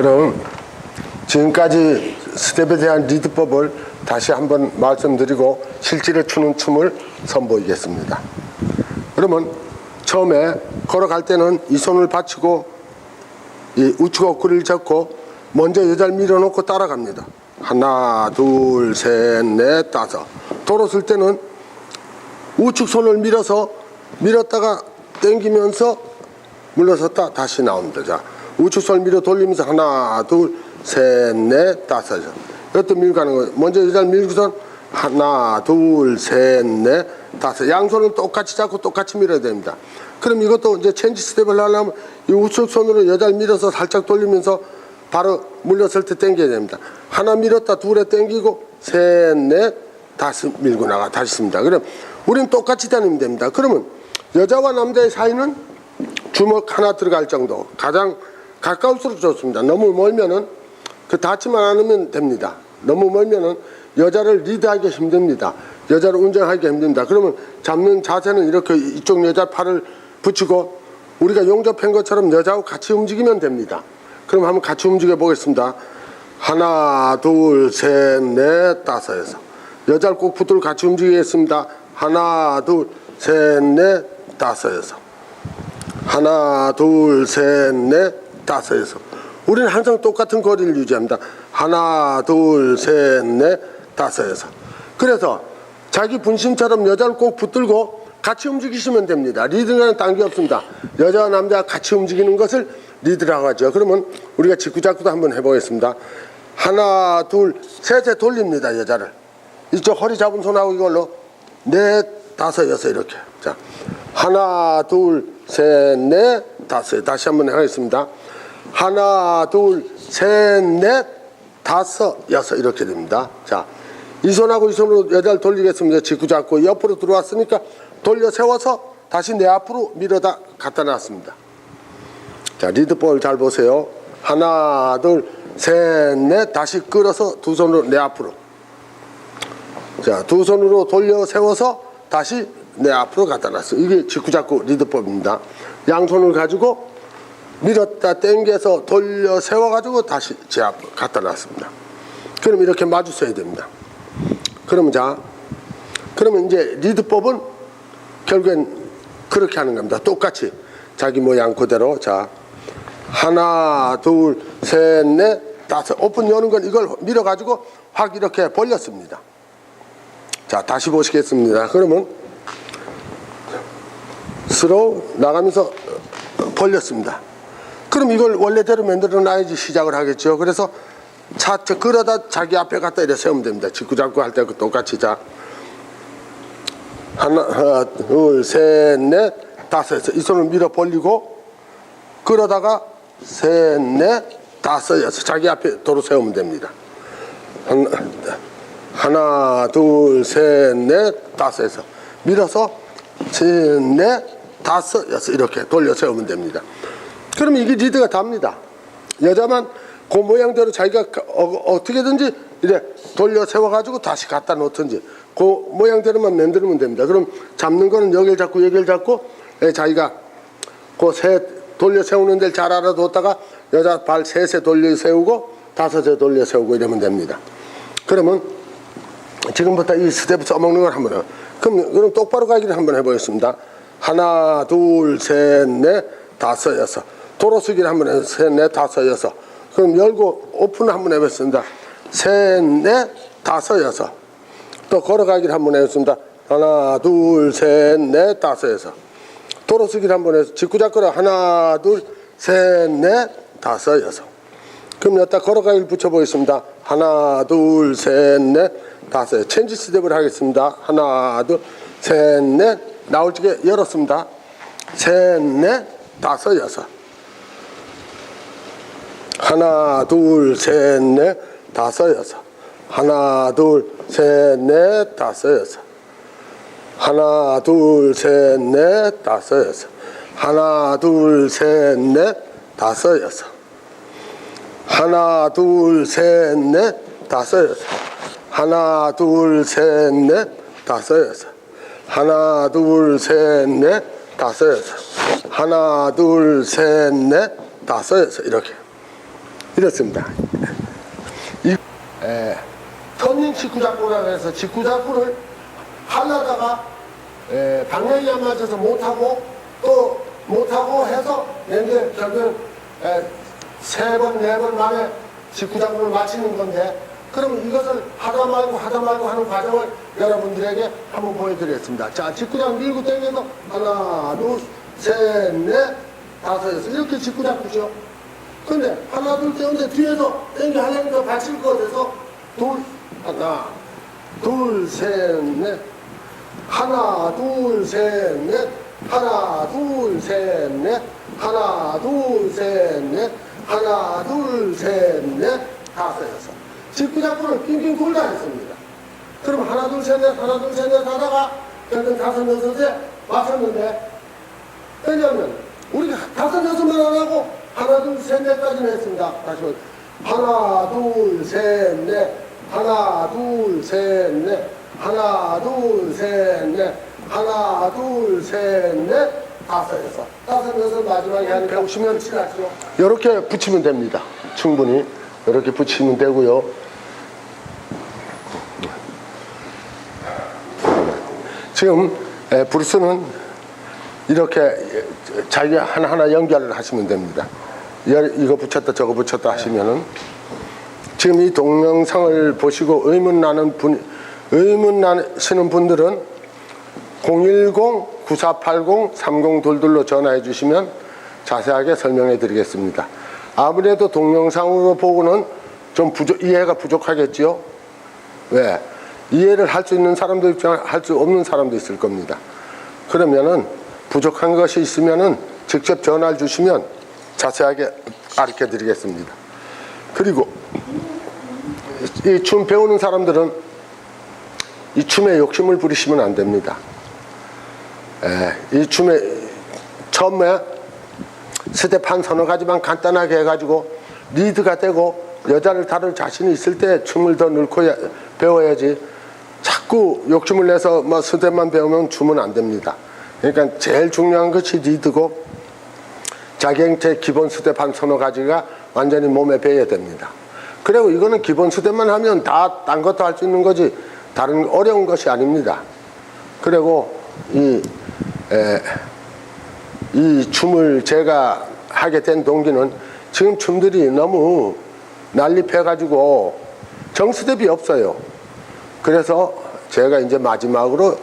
그럼 지금까지 스텝에 대한 리드법을 다시 한번 말씀드리고 실제로 추는 춤을 선보이겠습니다. 그러면 처음에 걸어갈 때는 이 손을 받치고 이 우측 어깨를 잡고 먼저 여자를 밀어놓고 따라갑니다. 하나, 둘, 셋, 넷, 다섯. 돌았을 때는 우측 손을 밀어서 밀었다가 당기면서 물러섰다 다시 나옵니다. 자, 우측 밀어 돌리면서 하나, 둘, 셋, 넷, 다섯. 이것도 밀고 가는 거예요. 먼저 여자를 밀고선 하나, 둘, 셋, 넷, 다섯. 양손을 똑같이 잡고 똑같이 밀어야 됩니다. 그럼 이것도 이제 체인지 스텝을 하려면 이 우측 손으로 여자를 밀어서 살짝 돌리면서 바로 물렸을 때 당겨야 됩니다. 하나 밀었다 둘에 당기고 셋, 넷, 다섯 밀고 나가 다시 씁니다. 그럼 우리는 똑같이 다니면 됩니다. 그러면 여자와 남자의 사이는 주먹 하나 들어갈 정도 가장 가까울수록 좋습니다. 너무 멀면은 그 닿지만 않으면 됩니다. 너무 멀면은 여자를 리드하기 힘듭니다. 여자를 운전하기 힘듭니다. 그러면 잡는 자세는 이렇게 이쪽 여자 팔을 붙이고 우리가 용접한 것처럼 여자하고 같이 움직이면 됩니다. 그럼 한번 같이 움직여 보겠습니다. 하나, 둘, 셋, 넷, 다섯에서 여자를 꼭 붙들고 같이 움직이겠습니다. 하나, 둘, 셋, 넷, 다섯에서 하나, 둘, 셋, 넷, 다섯에서 우리는 항상 똑같은 거리를 유지합니다. 하나, 둘, 셋, 넷, 다섯에서 그래서 자기 분신처럼 여자를 꼭 붙들고 같이 움직이시면 됩니다. 리드는 딴게 없습니다. 여자와 남자가 같이 움직이는 것을 리드라고 하죠. 그러면 우리가 직구작구도 한번 해보겠습니다. 하나, 둘, 셋에 돌립니다. 여자를. 이쪽 허리 잡은 손하고 이걸로 넷, 다섯, 여섯 이렇게. 자, 하나, 둘, 셋, 넷, 다섯. 다시 한번 하겠습니다. 하나, 둘, 셋, 넷, 다섯, 여섯 이렇게 됩니다. 자, 이 손하고 이 손으로 여자를 돌리겠습니다. 직구 잡고 옆으로 들어왔으니까 돌려 세워서 다시 내 앞으로 밀어다 갖다 놨습니다. 자, 리드볼 잘 보세요. 하나, 둘, 셋, 넷, 다시 끌어서 두 손으로 내 앞으로. 자, 두 손으로 돌려 세워서 다시 내 앞으로 갖다 놨어요. 이게 직구 잡고 리드법입니다. 양손을 가지고 밀었다 당겨서 돌려 세워가지고 다시 제 앞으로 갖다 놨습니다. 그럼 이렇게 마주 서야 됩니다. 그러면 자, 그러면 이제 리드법은 결국엔 그렇게 하는 겁니다. 똑같이 자기 모양 그대로 자 하나 둘 셋 넷 다섯 오픈 여는 건 이걸 밀어 가지고 확 이렇게 벌렸습니다. 자 다시 보시겠습니다. 그러면 스로 나가면서 벌렸습니다. 그럼 이걸 원래대로 만들어 놔야지 시작을 하겠죠. 그래서 차트 끌어다 자기 앞에 갖다 이렇게 세우면 됩니다. 직구 잡고 할때 똑같이 자 하나, 하나 둘, 셋, 넷, 다섯. 이 손을 밀어 벌리고 끌어다가 셋, 넷, 다섯, 여섯. 자기 앞에 도로 세우면 됩니다. 하나, 하나 둘, 셋, 넷, 다섯에서 밀어서 셋, 넷, 다섯, 여섯 이렇게 돌려 세우면 됩니다. 그러면 이게 리드가 답니다. 여자만 그 모양대로 자기가 어, 떻게든지 이래 돌려 세워가지고 다시 갖다 놓든지 그 모양대로만 만들면 됩니다. 그럼 잡는 거는 여기를 잡고 여기를 잡고 예, 자기가 그세 돌려 세우는 데를 잘 알아뒀다가 여자 발 셋에 돌려 세우고 다섯에 돌려 세우고 이러면 됩니다. 그러면 지금부터 이 스텝 써먹는 걸 한번. 그럼, 그럼 똑바로 가기를 한번 해보겠습니다. 하나, 둘, 셋, 넷, 다섯, 여섯. 도로쓰기를 한번 해요. 셋, 넷, 다섯, 여섯. 그럼 열고 오픈 한번 해보겠습니다. 셋, 넷, 다섯, 여섯. 또 걸어가기를 한번 해봤습니다. 하나, 둘, 셋, 넷, 다섯, 여섯. 도로쓰기를 한번 해서 직구작거려 하나, 둘, 셋, 넷, 다섯, 여섯. 그럼 여기다 걸어가기를 붙여보겠습니다. 하나, 둘, 셋, 넷, 다섯. 체인지 스텝을 하겠습니다. 하나, 둘, 셋, 넷. 나올 적에 열었습니다. 셋, 넷, 다섯, 여섯. 하나, 둘, 셋, 넷, 다섯, 여섯. 하나, 둘, 셋, 넷, 다섯, 여섯. 하나, 둘, 셋, 넷, 다섯, 여섯. 하나, 둘, 셋, 넷, 다섯, 여섯. 하나, 둘, 셋, 넷, 다섯, 여섯. 하나, 둘, 셋, 넷, 다섯, 여섯. 하나, 둘, 셋, 넷, 다섯, 여섯. 하나, 둘, 셋, 넷, 다섯, 여섯. 이렇게. 이렇습니다. 이 에, 터닝 직구작구라고 해서 직구작구를 하려다가 에, 방향이 안 맞아서 못하고 또 못하고 해서 이제 결국 세 번, 네 번 만에 직구작구를 마치는 건데 그럼 이것을 하다 말고 하다 말고 하는 과정을 여러분들에게 한번 보여드리겠습니다. 자, 직구작 밀고 당겨서 하나, 둘, 셋, 넷, 다섯, 여섯 이렇게 직구작구죠. 근데 하나, 둘, 셋, 근데 뒤에서 당겨 하려니까 받칠 거 돼서 둘, 하나, 둘, 셋, 넷, 하나, 둘, 셋, 넷, 하나, 둘, 셋, 넷, 하나, 둘, 셋, 넷, 하나, 둘, 셋, 넷, 다섯, 여섯. 직구작구를 빙빙 돌다 했습니다. 그럼 하나, 둘, 셋, 넷, 하나, 둘, 셋, 넷 하다가 결국 다섯, 여섯에 맞췄는데 왜냐면 우리가 다섯, 여섯만 안 하고 하나, 둘, 셋, 넷까지는 했습니다. 다시 한번. 하나, 둘, 셋, 넷, 하나, 둘, 셋, 넷, 하나, 둘, 셋, 넷, 하나, 둘, 셋, 넷, 다섯, 여섯. 다섯, 여섯 마지막에 한 배우시면 지나죠. 이렇게 붙이면 됩니다. 충분히. 이렇게 붙이면 되고요. 지금 에, 브루스는 이렇게 자기 하나하나 연결을 하시면 됩니다. 열- 이거 붙였다 저거 붙였다 하시면은 지금 이 동영상을 보시고 의문 나는 분 의문 나시는 분들은 010-9480-3022로 전화해 주시면 자세하게 설명해 드리겠습니다. 아무래도 동영상으로 보고는 좀 부족, 이해가 부족하겠지요? 왜? 이해를 할 수 있는 사람도 있지만 할 수 없는 사람도 있을 겁니다. 그러면은 부족한 것이 있으면은 직접 전화를 주시면 자세하게 가르쳐 드리겠습니다. 그리고 이 춤 배우는 사람들은 이 춤에 욕심을 부리시면 안 됩니다. 에, 이 춤에 처음에 스텝 한 서너 가지만 간단하게 해가지고 리드가 되고 여자를 다룰 자신이 있을 때 춤을 더 야- 배워야지 자꾸 욕심을 내서 뭐 스텝만 배우면 춤은 안 됩니다. 그러니까 제일 중요한 것이 리드고 자기한테 기본 한 서너 가지가 완전히 몸에 배야 됩니다. 그리고 이거는 기본 스텝만 하면 다 딴 것도 할 수 있는 거지 다른 어려운 것이 아닙니다. 그리고 이, 에, 이 춤을 제가 하게 된 동기는 지금 춤들이 너무 난립해가지고 정스텝이 없어요. 그래서 제가 이제 마지막으로